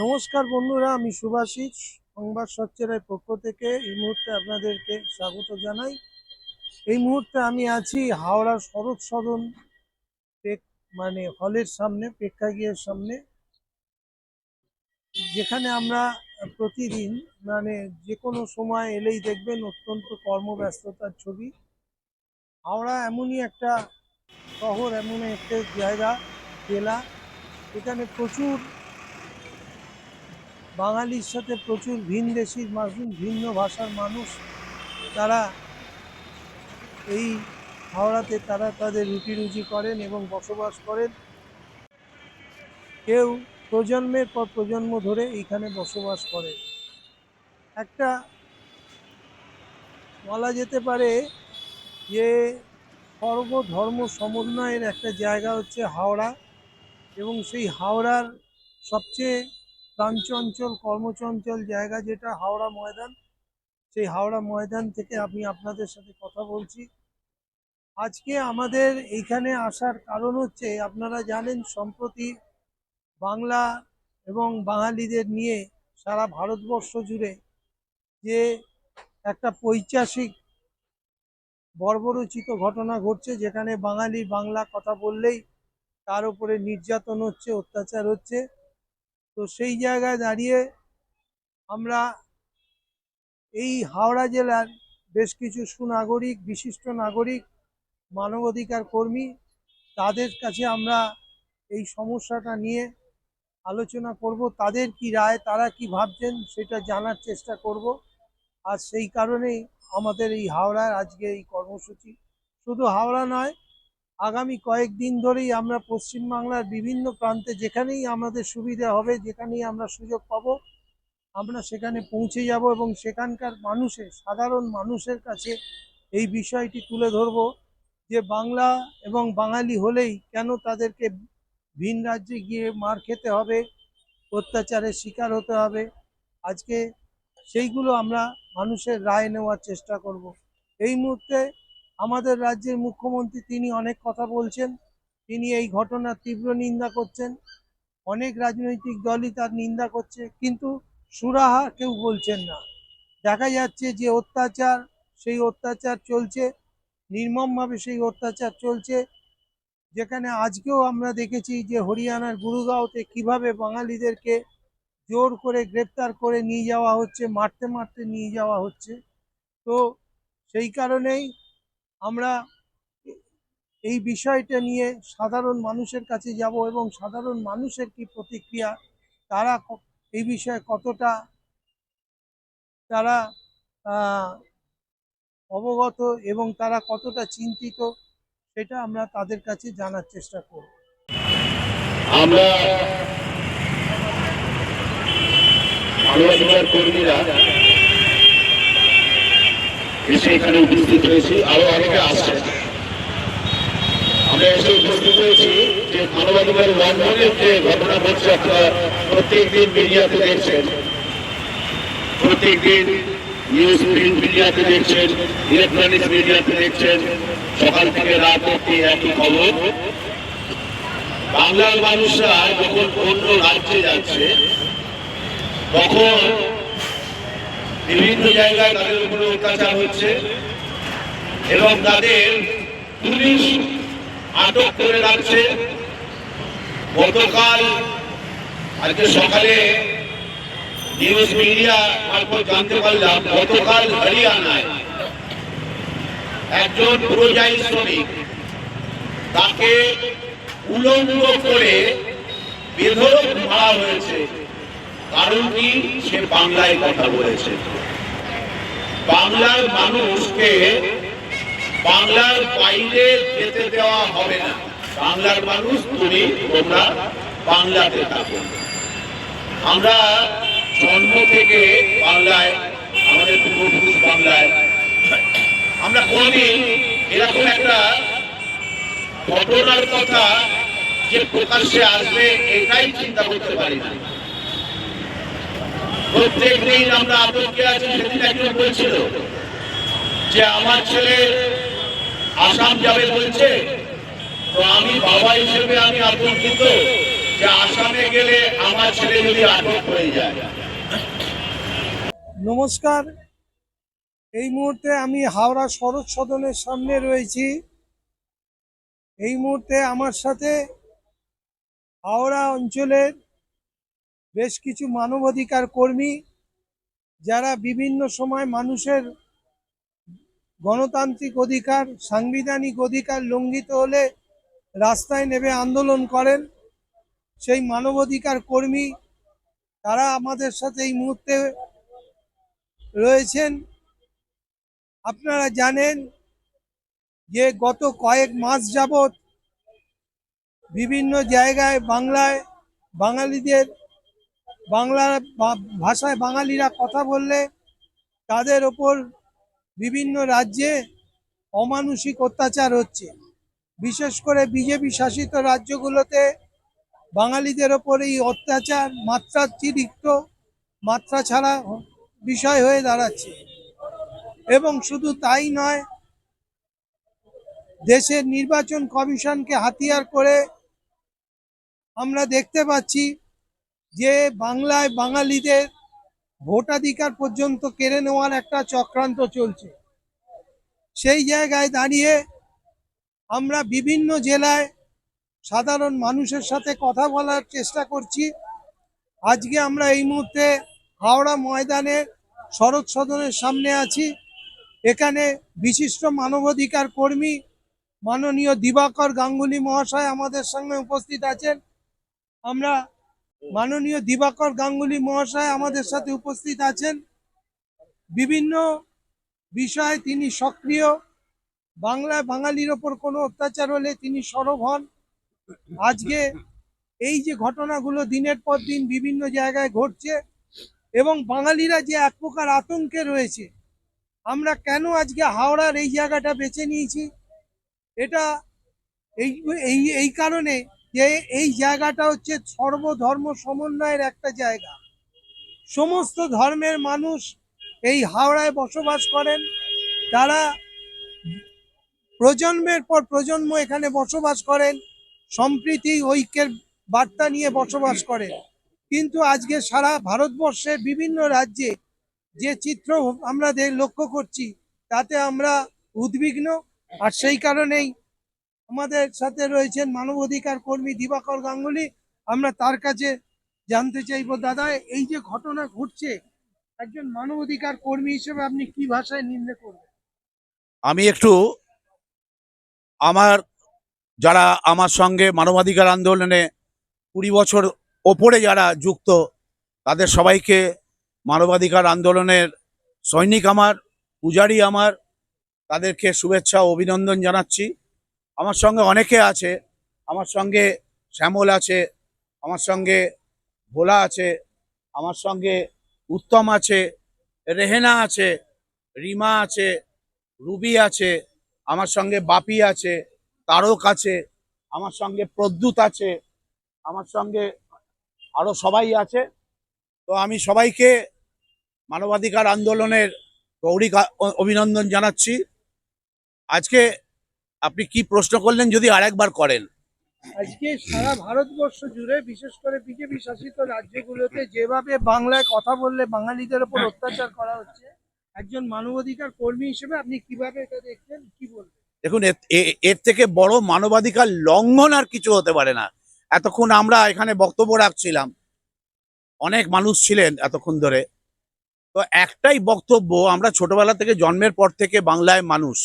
নমস্কার বন্ধুরা, আমি সুভাষিস, সংবাদ সচ্চরের পক্ষ থেকে এই মুহূর্তে আপনাদেরকে স্বাগত জানাই। এই মুহূর্তে আমি আছি হাওড়া শরৎ সদন মানে হলের সামনে প্রেক্ষাগৃহের সামনে। যেখানে আমরা প্রতিদিন মানে যে কোনো সময় এলেই দেখবেন অত্যন্ত কর্মব্যস্ততার ছবি। হাওড়া এমনই একটা শহর, এমনই একটা জায়গা, জেলা, এখানে প্রচুর বাঙালির সাথে প্রচুর ভিন দেশির মানুষ, ভিন্ন ভাষার মানুষ, তারা এই হাওড়াতে তারা তাদের রুটি রুজি করেন এবং বসবাস করেন। কেউ প্রজন্মের পর প্রজন্ম ধরে এইখানে বসবাস করে। একটা বলা যেতে পারে যে সর্বধর্ম সমন্বয়ের একটা জায়গা হচ্ছে হাওড়া এবং সেই হাওড়ার সবচেয়ে প্রাণচঞ্চল কর্মচঞ্চল জায়গা যেটা হাওড়া ময়দান, সেই হাওড়া ময়দান থেকে আমি আপনাদের সাথে কথা বলছি। আজকে আমাদের এইখানে আসার কারণ হচ্ছে, আপনারা জানেন সম্প্রতি বাংলা এবং বাঙালিদের নিয়ে সারা ভারতবর্ষ জুড়ে যে একটা পৈচাসিক বর্বরচিত ঘটনা ঘটছে, যেখানে বাঙালি বাংলা কথা বললেই তার উপরে নির্যাতন হচ্ছে, অত্যাচার হচ্ছে। তো সেই জায়গায় দাঁড়িয়ে আমরা এই হাওড়া জেলার বেশ কিছু সুনাগরিক, বিশিষ্ট নাগরিক, মানবাধিকার কর্মী, তাদের কাছে আমরা এই সমস্যাটা নিয়ে আলোচনা করব। তাদের কি রায়, তারা কি ভাবছেন, সেটা জানার চেষ্টা করব। আর সেই কারণেই আমাদের এই হাওড়ার আজকে এই কর্মসূচি। শুধু হাওড়া নয় আগামী কয়েকদিন ধরেই আমরা পশ্চিমবাংলার বিভিন্ন প্রান্তে যেখানেই আমাদের সুবিধা হবে, যেখানেই আমরা সুযোগ পাব, আমরা সেখানে পৌঁছে যাব এবং সেখানকার মানুষের, সাধারণ মানুষের কাছে এই বিষয়টি তুলে ধরব যে বাংলা এবং বাঙালি হলেই কেন তাদেরকে ভিন রাজ্যে গিয়ে মার খেতে হবে, অত্যাচারের শিকার হতে হবে। আজকে সেইগুলো আমরা মানুষের রায় নেওয়ার চেষ্টা করব। এই মুহূর্তে আমাদের রাজ্যের মুখ্যমন্ত্রী তিনি অনেক কথা বলছেন, তিনি এই ঘটনার তীব্র নিন্দা করছেন, অনেক রাজনৈতিক দলই তার নিন্দা করছে, কিন্তু সুরাহা কেউ বলছেন না। দেখা যাচ্ছে যে অত্যাচার, সেই অত্যাচার চলছে, নির্মমভাবে সেই অত্যাচার চলছে। যেখানে আজকেও আমরা দেখেছি যে হরিয়ানার গুরুগাঁওতে কীভাবে বাঙালিদেরকে জোর করে গ্রেপ্তার করে নিয়ে যাওয়া হচ্ছে, মারতে মারতে নিয়ে যাওয়া হচ্ছে। তো সেই কারণেই আমরা এই বিষয়টা নিয়ে সাধারণ মানুষের কাছে যাব এবং সাধারণ মানুষের কি প্রতিক্রিয়া তারা এই বিষয়ে কতটা তারা অবগত এবং তারা কতটা চিন্তিত সেটা আমরা তাদের কাছে জানার চেষ্টা করব আমরা কর্মীরা এসে এখানে উপস্থিত হয়েছি, আরও অনেকে আসছে আমরা এসে উপস্থিত হয়েছি যে মানবাধিকার লঙ্ঘনের যে ঘটনা ঘটছে, আপনারা প্রত্যেক দিন মিডিয়াতে দেখছেন। প্রত্যেক দিন নিউজ প্রিন্ট মিডিয়াতে দেখছেন, ইলেকট্রনিক্স মিডিয়াতে দেখছেন, সকাল থেকে রাত অব্দি একই খবর। বাংলার মানুষরা যখন অন্য রাজ্যে যাচ্ছে, তখন বিভিন্ন জায়গায় তাদের উপরে অত্যাচার হচ্ছে এবং তাদের পুলিশ আটক করে রাখছে। গতকাল আজকে সকালে নিউজ মিডিয়া মারফত জানতে পারলাম, গতকাল হরিয়ানায় একজন পুরোজাই শ্রমিক তাকে উলঙ্গ করে বেধরক মারা হয়েছে। কারণ কি? সে বাংলায় কথা বলেছে। বাংলার মানুষকে বাংলার বাইরে যেতে দেওয়া হবে না। বাংলার মানুষ তুমি, তোমরা বাংলাতে থাকো। আমরা জন্ম থেকে বাংলায়, আমাদের পূর্বপুরুষ বাংলায়। আমরা কোনদিন এরকম একটা ঘটনার কথা যে প্রকাশ্যে আসবে, এটাই চিন্তা করতে পারি না। প্রত্যেক দিন আমরা আতঙ্কে আছি সেদিন একজন বলছিল যে, আমার ছেলে আসাম যাবে বলছে। তো আমি বাবা হিসেবে আমি আতঙ্কিত যে, আসামে গেলে আমার ছেলে যদি আটক হয়ে যায়। নমস্কার। এই মুহূর্তে আমি হাওড়া শরৎ সদনের সামনে রয়েছি। এই মুহূর্তে আমার সাথে হাওড়া অঞ্চলের বেশ কিছু মানবাধিকার কর্মী যারা বিভিন্ন সময় মানুষের গণতান্ত্রিক অধিকার, সাংবিধানিক অধিকার লঙ্ঘিত হলে রাস্তায় নেমে আন্দোলন করেন। সেই মানবাধিকার কর্মী তারা আমাদের সাথে এই মুহূর্তে রয়েছেন। আপনারা জানেন যে গত কয়েক মাস যাবৎ বিভিন্ন জায়গায় বাংলায় বাঙালিদের বাংলা ভাষায় বাঙালিরা কথা বললে তাদের ওপর বিভিন্ন রাজ্যে অমানুষিক অত্যাচার হচ্ছে। বিশেষ করে বিজেপি শাসিত রাজ্যগুলোতে বাঙালিদের ওপর এই অত্যাচার মাত্রাতিরিক্ত মাত্রা ছাড়া বিষয় হয়ে দাঁড়াচ্ছে। এবং শুধু তাই নয়, দেশের নির্বাচন কমিশনকে হাতিয়ার করে আমরা দেখতে পাচ্ছি যে বাংলায় বাঙালিদের ভোটাধিকার পর্যন্ত কেড়ে নেওয়ার একটা চক্রান্ত চলছে। সেই জায়গায় দাঁড়িয়ে আমরা বিভিন্ন জেলায় সাধারণ মানুষের সাথে কথা বলার চেষ্টা করছি। আজকে আমরা এই মুহূর্তে হাওড়া ময়দানে শরৎ সদনের সামনে আছি। এখানে বিশিষ্ট মানবাধিকার কর্মী মাননীয় দিবাকর গাঙ্গুলি মহাশয় আমাদের সঙ্গে উপস্থিত আছেন। আমরা মাননীয় দিবাকর গাঙ্গুলি মহাশয় আমাদের সাথে উপস্থিত আছেন। বিভিন্ন বিষয়ে তিনি সক্রিয়। বাংলায় বাঙালির ওপর কোনো অত্যাচার হলে তিনি সরব হন। আজকে এই যে ঘটনাগুলো দিনের পর দিন বিভিন্ন জায়গায় ঘটছে এবং বাঙালিরা যে এক প্রকার আতঙ্কে রয়েছে, আমরা কেন আজকে হাওড়ার এই জায়গাটা বেছে নিয়েছি? এটা এই এই এই কারণে যে এই জায়গাটা হচ্ছে সর্বধর্ম সমন্বয়ের একটা জায়গা। সমস্ত ধর্মের মানুষ এই হাওড়ায় বসবাস করেন। তারা প্রজন্মের পর প্রজন্ম এখানে বসবাস করেন, সম্প্রীতি, ঐক্যের বার্তা নিয়ে বসবাস করেন। কিন্তু আজকে সারা ভারতবর্ষের বিভিন্ন রাজ্যে যে চিত্র আমরা লক্ষ্য করছি, তাতে আমরা উদ্বিগ্ন। আর সেই কারণেই আমাদের সাথে রয়েছেন মানবাধিকার কর্মী দিবাকর গাঙ্গুলি। আমরা তার কাছে জানতে চাইব, দাদা, এই যে ঘটনা ঘটছে, একজন মানবাধিকার কর্মী হিসেবে আপনি কি ভাষায় নিন্দে করবেন? আমি একটু আমার, যারা আমার সঙ্গে মানবাধিকার আন্দোলনে কুড়ি বছর ওপরে যারা যুক্ত, তাদের সবাইকে মানবাধিকার আন্দোলনের সৈনিক আমার, পূজারি আমার, তাদেরকে শুভেচ্ছা অভিনন্দন জানাচ্ছি। আমার সঙ্গে অনেকে আছে, আমার সঙ্গে শ্যামল আছে, আমার সঙ্গে ভোলা আছে, আমার সঙ্গে উত্তম আছে, রেহেনা আছে, রিমা আছে, রুবি আছে, আমার সঙ্গে বাপি আছে, তারক আছে, আমার সঙ্গে প্রদ্যুৎ আছে, আমার সঙ্গে আরও সবাই আছে। তো আমি সবাইকে মানবাধিকার আন্দোলনের গৌরিক অভিনন্দন জানাচ্ছি। আজকে আপনি কি প্রশ্ন করলেন যদি আরেকবার করেন? আজকে সারা ভারতবর্ষ জুড়ে বিশেষ করে বিজেপি শাসিত রাজ্যগুলোতে যেভাবে বাংলায় কথা বললে বাঙালিদের উপর অত্যাচার করা হচ্ছে একজন মানবাধিকার কর্মী হিসেবে আপনি কীভাবে এটা দেখছেন কি বলবেন? দেখুন এর- থেকে বড় মানবাধিকার লঙ্ঘন আর কিছু হতে পারে না। এতক্ষণ আমরা এখানে বক্তব্য রাখছিলাম। অনেক মানুষ ছিলেন এতক্ষণ ধরে। তো একটাই বক্তব্য আমরা ছোটবেলা থেকে জন্মের পর থেকে বাংলায় মানুষ।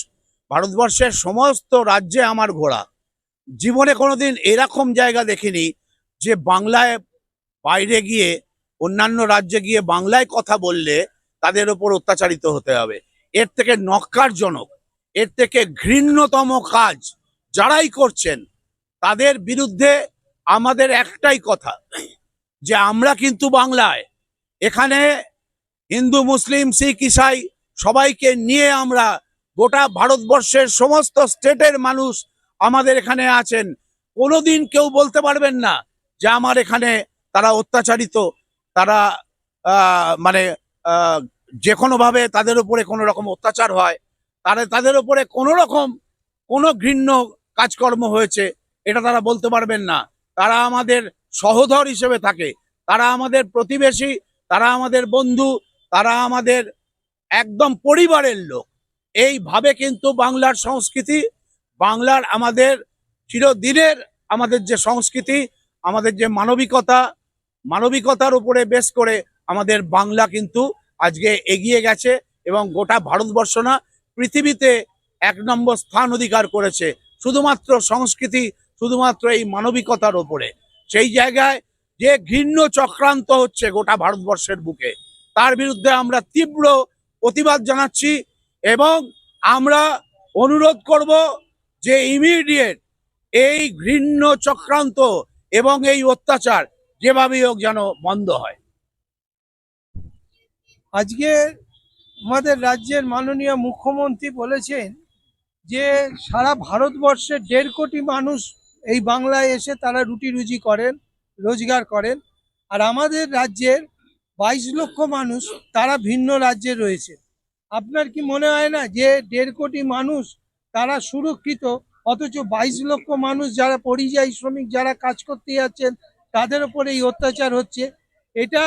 ভারতবর্ষের সমস্ত রাজ্যে আমার ঘোরা জীবনে কোনোদিন এরকম জায়গা দেখিনি যে বাংলায় বাইরে গিয়ে, অন্যান্য রাজ্যে গিয়ে বাংলায় কথা বললে তাদের ওপর অত্যাচারিত হতে হবে। এর থেকে নক্কারজনক, এর থেকে ঘৃণ্যতম কাজ যারাই করছেন, তাদের বিরুদ্ধে আমাদের একটাই কথা, যে আমরা কিন্তু বাংলায়। এখানে হিন্দু, মুসলিম, শিখ, ইসাই সবাইকে নিয়ে আমরা গোটা ভারতবর্ষের সমস্ত স্টেটের মানুষ আমাদের এখানে আছেন। কোনোদিন কেউ বলতে পারবেন না যে আমার এখানে তারা অত্যাচারিত, তারা মানে যে কোনোভাবে তাদের উপরে কোনো রকম অত্যাচার হয়। তারা, তাদের উপরে কোনো রকম কোনো ঘৃণ্য কাজকর্ম হয়েছে, এটা তারা বলতে পারবেন না। তারা আমাদের সহোদর হিসেবে থাকে, তারা আমাদের প্রতিবেশী, তারা আমাদের বন্ধু, তারা আমাদের একদম পরিবারের লোক। এইভাবে কিন্তু বাংলার সংস্কৃতি, বাংলার আমাদের চিরদিনের আমাদের যে সংস্কৃতি, আমাদের যে মানবিকতা, মানবিকতার উপরে বেশ করে আমাদের বাংলা কিন্তু আজকে এগিয়ে গেছে এবং গোটা ভারতবর্ষ না পৃথিবীতে এক নম্বর স্থান অধিকার করেছে, শুধুমাত্র সংস্কৃতি, শুধুমাত্র এই মানবিকতার ওপরে সেই জায়গায় যে ঘৃণ্য চক্রান্ত হচ্ছে গোটা ভারতবর্ষের বুকে, তার বিরুদ্ধে আমরা তীব্র প্রতিবাদ জানাচ্ছি। এবং আমরা অনুরোধ করব যে ইমিডিয়েট এই ঘৃণ্য চক্রান্ত এবং এই অত্যাচার যেভাবেই হোক যেন বন্ধ হয়। আজকে আমাদের রাজ্যের মাননীয় মুখ্যমন্ত্রী বলেছেন যে সারা ভারতবর্ষে দেড় কোটি মানুষ এই বাংলায় এসে তারা রুটি রুজি করেন, রোজগার করেন। আর আমাদের রাজ্যের বাইশ লক্ষ মানুষ তারা ভিন্ন রাজ্যে রয়েছে। আপনার কি মনে হয় না যে দেড় কোটি মানুষ তারা সুরক্ষিত? অথচ বাইশ লক্ষ মানুষ যারা পরিযায়ী শ্রমিক যারা কাজ করতে যাচ্ছেন, তাদের উপরে এই অত্যাচার হচ্ছে। এটা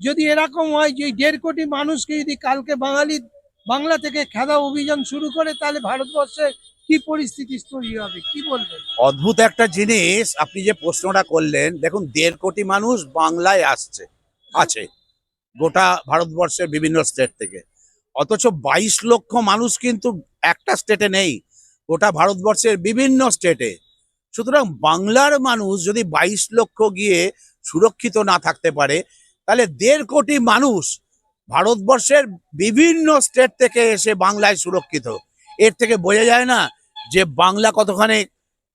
যদি এরকম হয় যে দেড় কোটি মানুষকে যদি কালকে বাঙালি বাংলা থেকে খেদা অভিযান শুরু করে, তাহলে ভারতবর্ষে কি পরিস্থিতি তৈরি হবে? কি বলবেন? অদ্ভুত একটা জিনিস আপনি যে প্রশ্নটা করলেন, দেখুন দেড় কোটি মানুষ বাংলায় আসছে, আছে, গোটা ভারতবর্ষের বিভিন্ন স্টেট থেকে। অথচ বাইশ লক্ষ মানুষ কিন্তু একটা স্টেটে নেই। গোটা ভারতবর্ষের বিভিন্ন স্টেটে সুতরাং বাংলার মানুষ যদি বাইশ লক্ষ গিয়ে সুরক্ষিত না থাকতে পারে, তাহলে দেড় কোটি মানুষ ভারতবর্ষের বিভিন্ন স্টেট থেকে এসে বাংলায় সুরক্ষিত। এর থেকে বোঝা যায় না যে বাংলা কতখানি,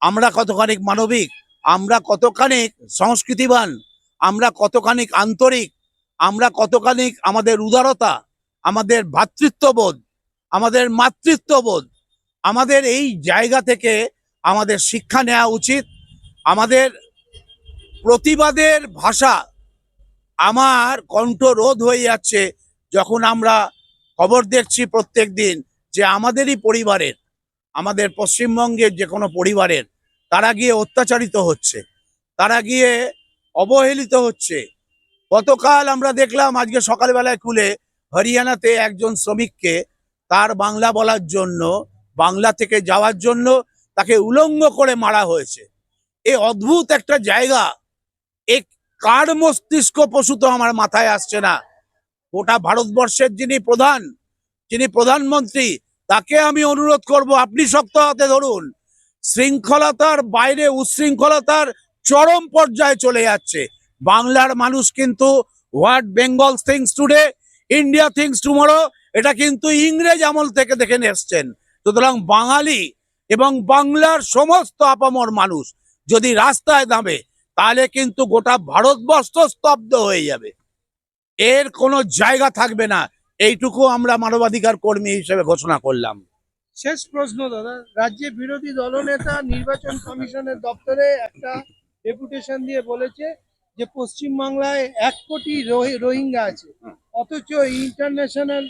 আমরা কতখানি মানবিক, আমরা কতখানি সংস্কৃতিবান, আমরা কতখানি আন্তরিক, আমরা কতখানি আমাদের উদারতা আমাদের ভ্রাতৃত্ববোধ আমাদের মাতৃত্ববোধ, আমাদের এই জায়গা থেকে আমাদের শিক্ষা নেওয়া উচিত। আমাদের প্রতিবাদের ভাষা আমার কণ্ঠ রোধ হয়ে যাচ্ছে যখন আমরা খবর দেখছি প্রত্যেক দিন যে আমাদেরই পরিবারের, আমাদের পশ্চিমবঙ্গের যে কোনো পরিবারের, তারা গিয়ে অত্যাচারিত হচ্ছে, তারা গিয়ে অবহেলিত হচ্ছে। গতকাল আমরা দেখলাম আজকে সকালবেলায় খুলে হরিয়ানাতে একজন শ্রমিককে তার বাংলা বলার জন্য, বাংলা থেকে যাওয়ার জন্য তাকে উলঙ্গ করে মারা হয়েছে। এ অদ্ভুত একটা জায়গা। এ কার মস্তিষ্ক পশু তো আমার মাথায় আসছে না। গোটা ভারতবর্ষের যিনি প্রধান, যিনি প্রধানমন্ত্রী, তাকে আমি অনুরোধ করব, আপনি শক্ত হাতে ধরুন। শৃঙ্খলতার বাইরে উচ্ছৃঙ্খলতার চরম পর্যায়ে চলে যাচ্ছে। বাংলার মানুষ কিন্তু what Bengal thinks today India thinks tomorrow এটা কিন্তু ইংরেজ আমল থেকে দেখে এসছেন। সুতরাং বাঙালি এবং বাংলার সমস্ত আপামর মানুষ যদি রাস্তায় নামে তাহলে কিন্তু গোটা ভারতবর্ষ স্তব্ধ হয়ে যাবে। এর কোনো জায়গা থাকবে না। এইটুকু আমরা মানবাধিকার কর্মী হিসেবে ঘোষণা করলাম। শেষ প্রশ্ন দাদা রাজ্যে বিরোধী দলনেতা নির্বাচন কমিশনের দপ্তরে একটা ডেপুটেশন দিয়ে বলেছে যে পশ্চিমবাংলায় এক কোটি রোহি- রোহিঙ্গা আছে। অথচ ইন্টারন্যাশনাল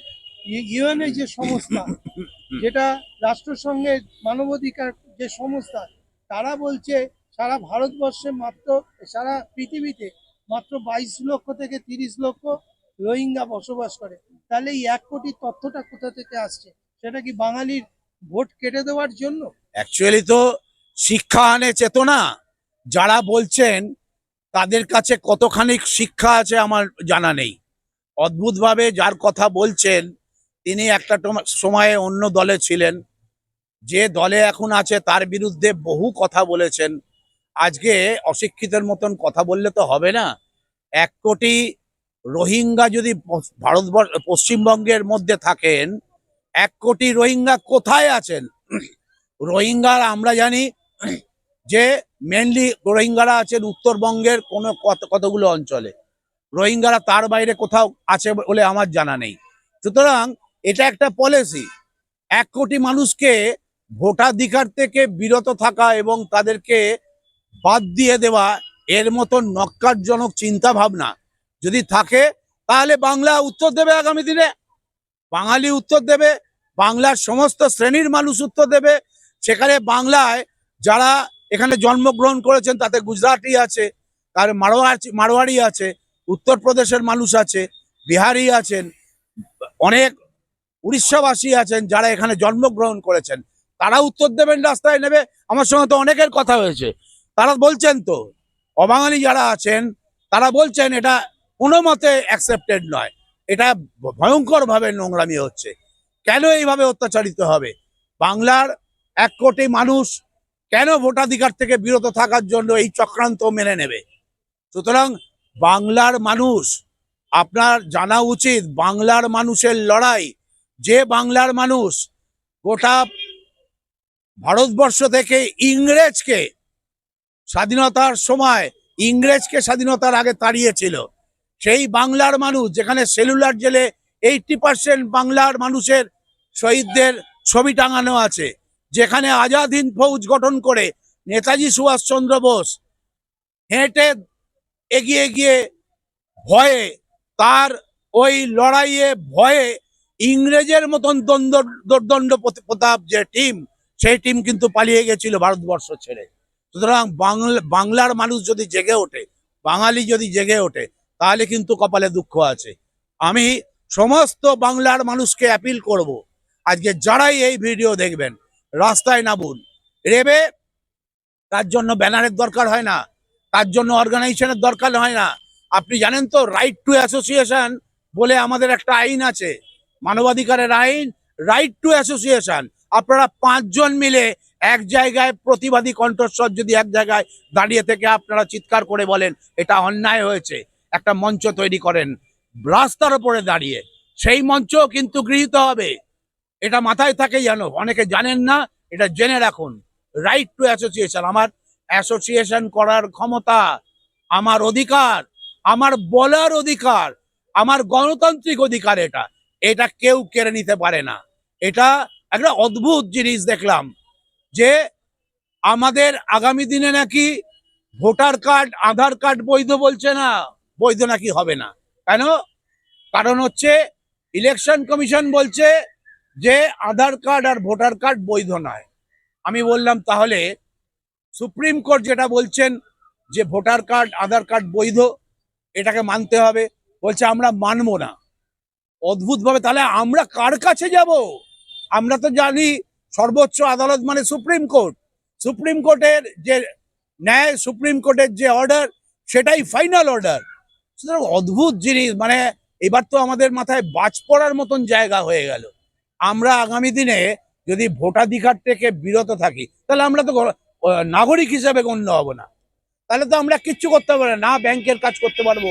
ইউএনএ যে সংস্থা, যেটা রাষ্ট্রসংঘের মানবাধিকার যে সংস্থা, তারা বলছে সারা ভারতবর্ষে মাত্র, সারা পৃথিবীতে মাত্র বাইশ লক্ষ থেকে তিরিশ লক্ষ রোহিঙ্গা বসবাস করে। তাহলে এই এক কোটি তথ্যটা কোথা থেকে আসছে? সেটা কি বাঙালির ভোট কেটে দেওয়ার জন্য? অ্যাকচুয়ালি তো শিক্ষা আনে চেতনা। যারা বলছেন, তাদের কাছে কতখানি শিক্ষা আছে আমার জানা নেই। অদ্ভুতভাবে যার কথা বলছেন, তিনি একটা সময়ে অন্য দলে ছিলেন। যে দলে এখন আছে তার বিরুদ্ধে বহু কথা বলেছেন। আজকে অশিক্ষিতের মতন কথা বললে তো হবে না। এক কোটি রোহিঙ্গা যদি ভারতবর্ষ, পশ্চিমবঙ্গের মধ্যে থাকেন, এক কোটি রোহিঙ্গা কোথায় আছেন? রোহিঙ্গার আমরা জানি যে মেনলি রোহিঙ্গারা আছেন উত্তরবঙ্গের কোনো কত- কতগুলো অঞ্চলে। রোহিঙ্গারা তার বাইরে কোথাও আছে বলে আমার জানা নেই। সুতরাং এটা একটা পলিসি এক কোটি মানুষকে ভোটাধিকার থেকে বিরত থাকা এবং তাদেরকে বাদ দিয়ে দেওয়া এর মতন নক্কারজনক চিন্তা ভাবনা যদি থাকে, তাহলে বাংলা উত্তর দেবে আগামী দিনে। বাঙালি উত্তর দেবে, বাংলার সমস্ত শ্রেণির মানুষ উত্তর দেবে। সেখানে বাংলায় যারা এখানে জন্মগ্রহণ করেছেন, তাতে গুজরাটি আছে, তার মারোয়ার, মারোয়ারি আছে উত্তরপ্রদেশের মানুষ আছে, বিহারি আছেন, অনেক উড়িষ্যাবাসী আছেন যারা এখানে জন্মগ্রহণ করেছেন। তারা উত্তর দেবেন, রাস্তায় নেবে। আমার সঙ্গে তো অনেকের কথা হয়েছে। তারা বলছেন তো, অবাঙালি যারা আছেন, তারা বলছেন এটা কোনো মতে অ্যাকসেপ্টেড নয়। এটা ভয়ঙ্করভাবে নোংরামি হচ্ছে। কেন এইভাবে অত্যাচারিত হবে? বাংলার এক কোটি মানুষ কেন ভোটাধিকার থেকে বিরত থাকার জন্য এই চক্রান্ত মেনে নেবে? সুতরাং বাংলার মানুষ, আপনার জানা উচিত বাংলার মানুষের লড়াই। যে বাংলার মানুষ গোটা ভারতবর্ষ থেকে ইংরেজকে স্বাধীনতার সময় ইংরেজকে স্বাধীনতার আগে তাড়িয়েছিল, সেই বাংলার মানুষ যেখানে সেলুলার জেলে এইটটি পার্সেন্ট বাংলার মানুষের শহীদদের ছবি টাঙানো আছে, যেখানে আজাদ হিন্দ ফৌজ গঠন করে নেতাজি সুভাষচন্দ্র বোস হেঁটে এগিয়ে গিয়ে ভয়ে তার ওই লড়াইয়ে ভয়ে ইংরেজের মতন দ্বন্দ্ব প্রতাপ যে টিম, সেই টিম কিন্তু পালিয়ে গেছিল ভারতবর্ষ ছেড়ে। সুতরাং বাংলা বাংলার মানুষ যদি জেগে ওঠে, বাঙালি যদি জেগে ওঠে, তাহলে কিন্তু কপালে দুঃখ আছে। আমি সমস্ত বাংলার মানুষকে অ্যাপিল করব। আজকে যারাই এই ভিডিও দেখবেন, রাস্তায় নামুন। রেবে, তার জন্য ব্যানারের দরকার হয় না। তার জন্য অর্গানাইজেশনের দরকার হয় না। আপনি জানেন তো রাইট টু অ্যাসোসিয়েশন বলে আমাদের একটা আইন আছে। মানবাধিকারের আইন রাইট টু অ্যাসোসিয়েশন আপনারা পাঁচজন মিলে এক জায়গায় প্রতিবাদী কণ্ঠস্বর যদি এক জায়গায় দাঁড়িয়ে থেকে আপনারা চিৎকার করে বলেন, এটা অন্যায় হয়েছে। একটা মঞ্চ তৈরি করেন, রাস্তার ওপরে দাঁড়িয়ে। সেই মঞ্চ কিন্তু গৃহীত হবে। এটা মাথায় থাকে জানো অনেকে জানেন না, এটা জেনে রাখুন। রাইট টু অ্যাসোসিয়েশন আমার অ্যাসোসিয়েশন করার ক্ষমতা আমার অধিকার, আমার বলার অধিকার, আমার গণতান্ত্রিক অধিকার এটা। এটা কেউ কেড়ে নিতে পারে না। এটা একটা অদ্ভুত জিনিস দেখলাম যে আমাদের আগামী দিনে নাকি ভোটার কার্ড, আধার কার্ড বৈধ বলছে না, বৈধ নাকি হবে না। কেন? কারণ হচ্ছে ইলেকশন কমিশন বলছে যে আধার কার্ড আর ভোটার কার্ড বৈধ নয়। আমি বললাম তাহলে সুপ্রিম কোর্ট যেটা বলছেন যে ভোটার কার্ড, আধার কার্ড বৈধ, এটাকে মানতে হবে। বলছে, আমরা মানবো না। অদ্ভুতভাবে, তাহলে আমরা কার কাছে যাব? আমরা তো জানি সর্বোচ্চ আদালত মানে সুপ্রিম কোর্ট। সুপ্রিম কোর্টের যে ন্যায়, সুপ্রিম কোর্টের যে অর্ডার, সেটাই ফাইনাল অর্ডার। সুতরাং অদ্ভুত জিনিস মানে এবার তো আমাদের মাথায় বাজ পড়ার মতন জায়গা হয়ে গেল। আমরা আগামী দিনে যদি ভোটাধিকার থেকে বিরত থাকি, তাহলে আমরা তো নাগরিক হিসাবে গণ্য হব না। তাহলে তো আমরা কিচ্ছু করতে পারব না ব্যাংকের কাজ করতে পারব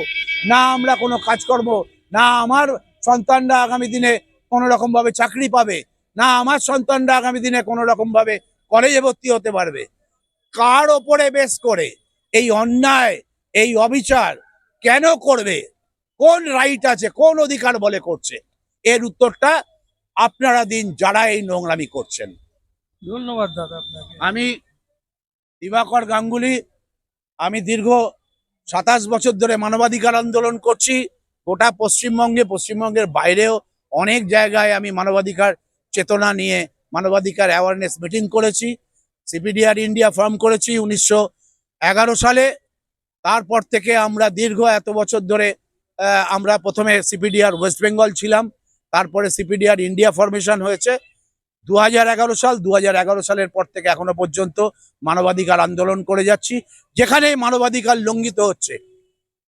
না আমরা কোনো কাজ করব না আমার সন্তানরা আগামী দিনে কোনো রকম ভাবে চাকরি পাবে না আমার সন্তানরা আগামী দিনে কোনো রকম ভাবে কলেজে ভর্তি হতে পারবে। কার ওপরে বেশ করে এই অন্যায় এই অবিচার কেন করবে? কোন রাইট আছে কোন অধিকার বলে করছে? এর উত্তরটা আপনারা দিন যারা এই নোংরামি করছেন। ধন্যবাদ দাদা আমি দিবাকর গাঙ্গুলি, আমি দীর্ঘ সাতাশ বছর ধরে মানবাধিকার আন্দোলন করছি। গোটা পশ্চিমবঙ্গে, পশ্চিমবঙ্গের বাইরেও অনেক জায়গায় আমি মানবাধিকার চেতনা নিয়ে, মানবাধিকার অ্যাওয়ারনেস মিটিং করেছি। সিপিডিআর ইন্ডিয়া ফর্ম করেছি উনিশশো এগারো সালে। তারপর থেকে আমরা দীর্ঘ এত বছর ধরে আমরা প্রথমে সিপিডিআর ওয়েস্ট বেঙ্গল ছিলাম। তারপরে সিপিডিআর ইন্ডিয়া ফরমেশন হয়েছে। দু হাজার এগারো সাল দু হাজার এগারো সালের পর থেকে এখনও পর্যন্ত মানবাধিকার আন্দোলন করে যাচ্ছি। যেখানেই মানবাধিকার লঙ্ঘিত হচ্ছে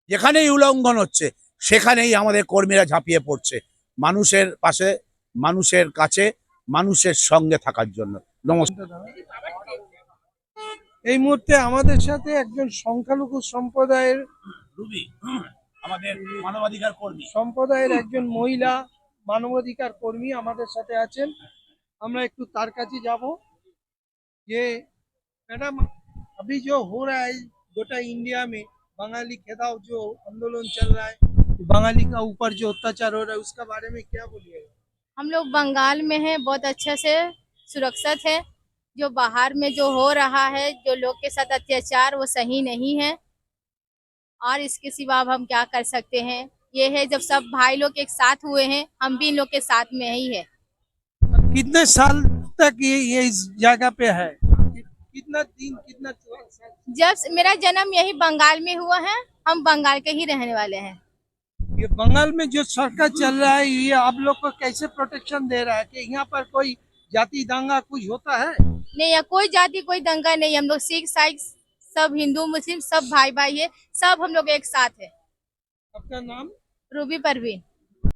যেখানেই উল্লঙ্ঘন হচ্ছে সেখানেই আমাদের কর্মীরা ঝাঁপিয়ে পড়ছে। মানুষের পাশে মানুষের কাছে মানুষের সঙ্গে থাকার জন্য। নমস্কার। এই মুহূর্তে আমাদের সাথে একজন সংখ্যালঘু সম্প্রদায়ের আমাদের মানবাধিকার কর্মী। সম্প্রদায়ের একজন মহিলা মানবাধিকার কর্মী আমাদের সাথে আছেন। আমরা একটু তার কাছে যাব যে मैडम अभी जो हो रहा है गोटा इंडिया में बंगाली खेदाव जो आंदोलन चल रहा है बंगाली का ऊपर जो अत्याचार हो रहा है उसका बारे में क्या बोलिएगा हम लोग बंगाल में हैं बहुत अच्छे से सुरक्षित है जो बाहर में जो हो रहा है जो लोग के साथ अत्याचार वो सही नहीं है और इसके सिवा अब हम क्या कर सकते हैं ये है जब सब भाई लोग एक साथ हुए हैं हम भी इन लोग के साथ में ही है कितने साल तक ये ये इस जगह पे है? कितना दिन कितना जब मेरा जन्म यही बंगाल में हुआ है हम बंगाल के ही रहने वाले हैं। ये बंगाल में जो सरकार चल रहा है ये आप लोग को कैसे प्रोटेक्शन दे रहा है? कि यहाँ पर कोई जाति दंगा कुछ होता है? नहीं यहाँ कोई जाति कोई दंगा नहीं हम लोग सिख साइख सब हिंदू मुस्लिम सब भाई भाई है सब हम लोग एक साथ है। आपका नाम? रूबी परवीन।